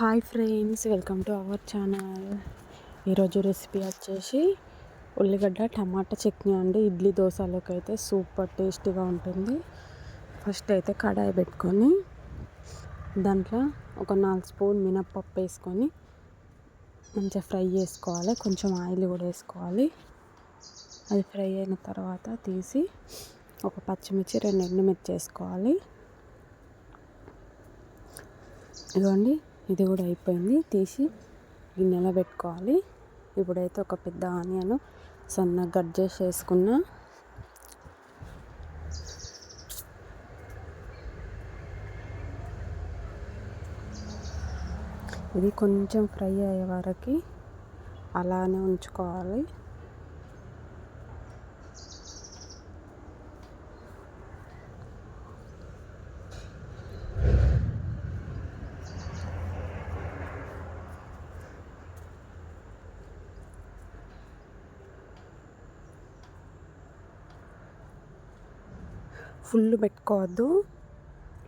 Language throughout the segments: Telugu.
Hi friends welcome to our channel ఈరోజు రెసిపీ వచ్చేసి ఉల్లిగడ్డ టమాటా చట్నీ అండి. ఇడ్లీ దోశలోకి అయితే సూపర్ టేస్టీగా ఉంటుంది. ఫస్ట్ అయితే కడాయి పెట్టుకొని దాంట్లో ఒక నాలుగు స్పూన్ మినప్పప్పు వేసుకొని మంచిగా ఫ్రై చేసుకోవాలి. కొంచెం ఆయిల్ కూడా వేసుకోవాలి. అది ఫ్రై అయిన తర్వాత తీసి ఒక పచ్చిమిర్చి రెండు ఎండుమిర్చి వేసుకోవాలి. ఇదిగోండి ఇది కూడా అయిపోయింది. తీసి గిన్నెలో పెట్టుకోవాలి. ఇప్పుడైతే ఒక పెద్ద ఆనియన్ సన్నగా కట్ చేసి వేసుకున్నా ఇది కొంచెం ఫ్రై అయ్యే వరకు అలానే ఉంచుకోవాలి. ఫుల్ పెట్టుకోవద్దు.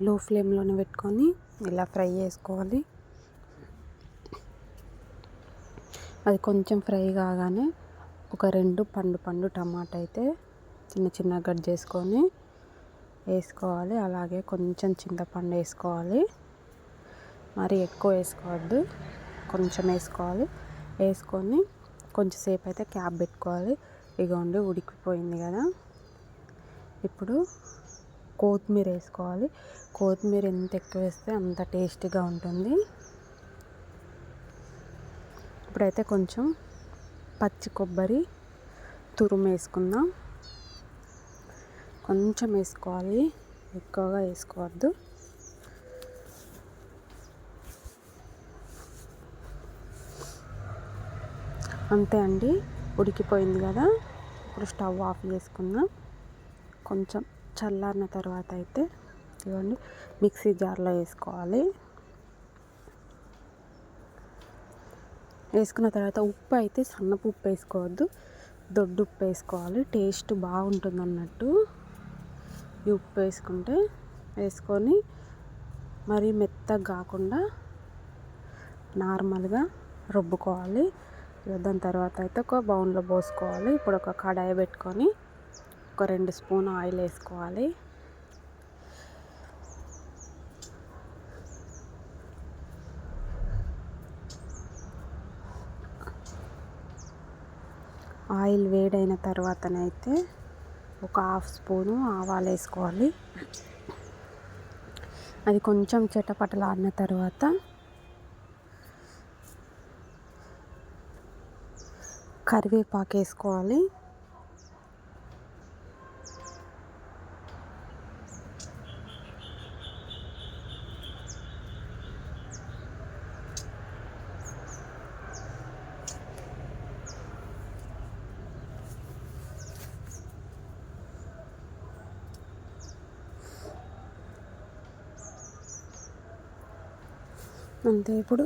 లో ఫ్లేమ్లోనే పెట్టుకొని ఇలా ఫ్రై చేసుకోవాలి. అది కొంచెం ఫ్రై కాగానే ఒక రెండు పండు పండు టమాటా అయితే చిన్న చిన్న కట్ చేసుకొని వేసుకోవాలి. అలాగే కొంచెం చింతపండు వేసుకోవాలి. మరి ఎక్కువ వేసుకోవద్దు. కొంచెం వేసుకోవాలి. వేసుకొని కొంచెంసేపు అయితే క్యాప్ పెట్టుకోవాలి. ఇగోండి ఉడికిపోయింది కదా. ఇప్పుడు కొత్తిమీర వేసుకోవాలి. కొత్తిమీర ఎంత ఎక్కువ వేస్తే అంత టేస్టీగా ఉంటుంది. ఇప్పుడైతే కొంచెం పచ్చి కొబ్బరి తురుము వేసుకుందాం. కొంచెం వేసుకోవాలి. ఎక్కువగా వేసుకోవద్దు. అంతే అండి. ఉడికిపోయింది కదా. ఇప్పుడు స్టవ్ ఆఫ్ చేసుకుందాం. కొంచెం చల్లారిన తర్వాత అయితే ఇవ్వండి మిక్సీ జార్లో వేసుకోవాలి. వేసుకున్న తర్వాత ఉప్పు అయితే సన్నపు ఉప్పు వేసుకోవద్దు దొడ్డు ఉప్పు వేసుకోవాలి. టేస్ట్ బాగుంటుంది అన్నట్టు ఈ ఉప్పు వేసుకుంటే వేసుకొని మరీ మెత్తగా కాకుండా నార్మల్గా రుబ్బుకోవాలి. దాని తర్వాత అయితే ఒక బౌన్లో పోసుకోవాలి. ఇప్పుడు ఒక కడాయి పెట్టుకొని ఒక రెండు స్పూన్ ఆయిల్ వేసుకోవాలి. ఆయిల్ వేడైన తర్వాతనైతే ఒక హాఫ్ స్పూను ఆవాలు వేసుకోవాలి. అది కొంచెం చిటపటలాడిన తర్వాత కరివేపాకు వేసుకోవాలి. అంతే ఇప్పుడు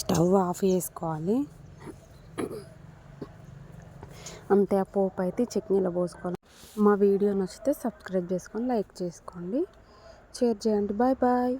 స్టవ్ ఆఫ్ చేసుకోవాలి. అంతే ఆ పోపు అయితే చట్నీలో పోసుకోవాలి. మా వీడియో నచ్చితే సబ్స్క్రైబ్ చేసుకొని లైక్ చేసుకోండి. షేర్ చేయండి. Bye bye.